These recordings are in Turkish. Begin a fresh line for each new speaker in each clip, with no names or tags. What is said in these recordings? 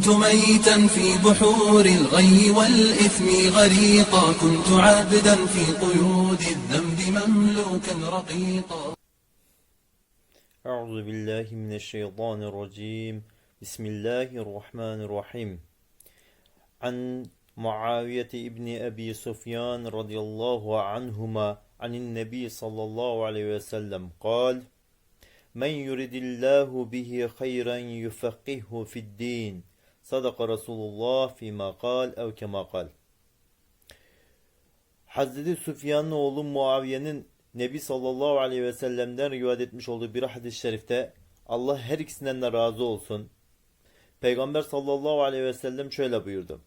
كنت ميتا في بحور الغي والإثم غريقا كنت عبدا في قيود الذنب مملوكا رقيقا.
أعوذ بالله من الشيطان الرجيم. بسم الله الرحمن الرحيم. عن معاوية ابن أبي سفيان رضي الله عنهما عن النبي صلى الله عليه وسلم قال من يرد الله به خيرا يفقهه في الدين Sadaka Resulullah fîmâ kal ev kemâ kal. Hazreti Süfyan'ın oğlu Muaviye'nin Nebi sallallahu aleyhi ve sellem'den rivayet etmiş olduğu bir hadis-i şerifte Allah her ikisinden de razı olsun. Peygamber sallallahu aleyhi ve sellem şöyle buyurdu.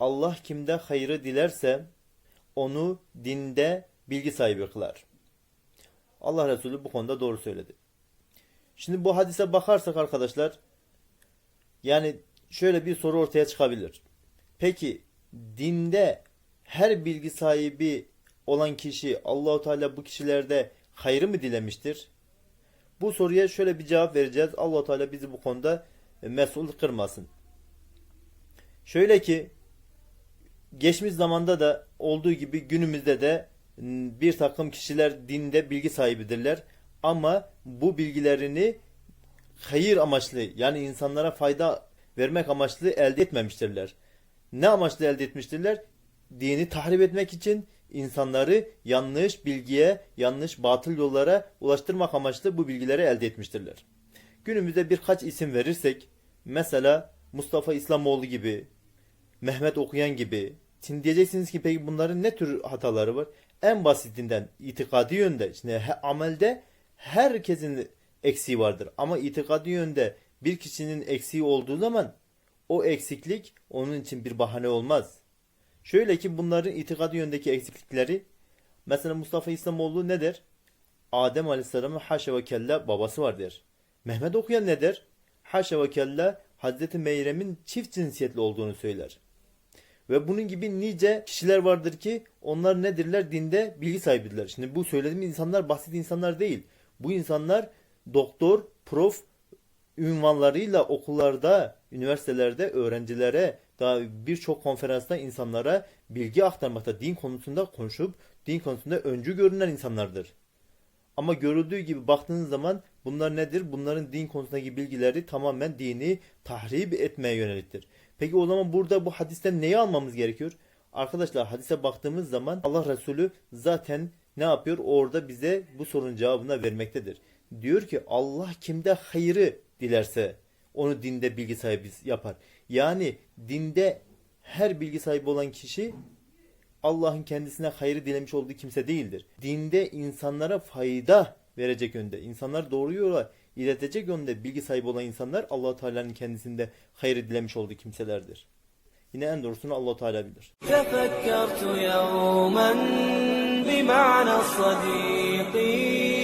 Allah kimde hayrı dilerse onu dinde bilgi sahibi kılar. Allah Resulü bu konuda doğru söyledi. Şimdi bu hadise bakarsak arkadaşlar yani şöyle bir soru ortaya çıkabilir. Peki dinde her bilgi sahibi olan kişi Allahu Teala bu kişilerde hayrı mı dilemiştir? Bu soruya şöyle bir cevap vereceğiz. Allahu Teala bizi bu konuda mesul kırmasın. Şöyle ki geçmiş zamanda da olduğu gibi günümüzde de bir takım kişiler dinde bilgi sahibidirler. Ama bu bilgilerini hayır amaçlı yani insanlara fayda vermek amaçlı elde etmemiştirler. Ne amaçlı elde etmiştirler? Dini tahrip etmek için insanları yanlış bilgiye, yanlış batıl yollara ulaştırmak amaçlı bu bilgileri elde etmiştirler. Günümüzde birkaç isim verirsek, mesela Mustafa İslamoğlu gibi, Mehmet Okuyan gibi, şimdi diyeceksiniz ki peki bunların ne tür hataları var? En basitinden itikadi yönde, şimdi amelde herkesin eksiği vardır. Ama itikadi yönde bir kişinin eksiği olduğu zaman o eksiklik onun için bir bahane olmaz. Şöyle ki bunların itikadi yöndeki eksiklikleri mesela Mustafa İslamoğlu ne der? Adem Aleyhisselam'ın haşa ve kella babası var der. Mehmet Okuyan ne der? Haşa ve kella Hazreti Meyrem'in çift cinsiyetli olduğunu söyler. Ve bunun gibi nice kişiler vardır ki onlar nedirler? Dinde bilgi sahibidirler. Şimdi bu söylediğim insanlar basit insanlar değil. Bu insanlar doktor, prof ünvanlarıyla okullarda, üniversitelerde öğrencilere, daha birçok konferansta insanlara bilgi aktarmakta, din konusunda konuşup din konusunda öncü görünen insanlardır. Ama görüldüğü gibi baktığınız zaman bunlar nedir? Bunların din konusundaki bilgileri tamamen dini tahrip etmeye yöneliktir. Peki o zaman burada bu hadisten neyi almamız gerekiyor? Arkadaşlar hadise baktığımız zaman Allah Resulü zaten ne yapıyor? Orada bize bu sorunun cevabını vermektedir. Diyor ki Allah kimde hayrı dilerse onu dinde bilgi sahibi yapar. Yani dinde her bilgi sahibi olan kişi Allah'ın kendisine hayrı dilemiş olduğu kimse değildir. Dinde insanlara fayda verecek yönde, insanlar doğru yola iletecek yönde bilgi sahibi olan insanlar allah Teala'nın kendisinde hayrı dilemiş olduğu kimselerdir. Yine en doğrusunu allah Teala bilir.
Tefekkertu yevmen bima'na sadiqin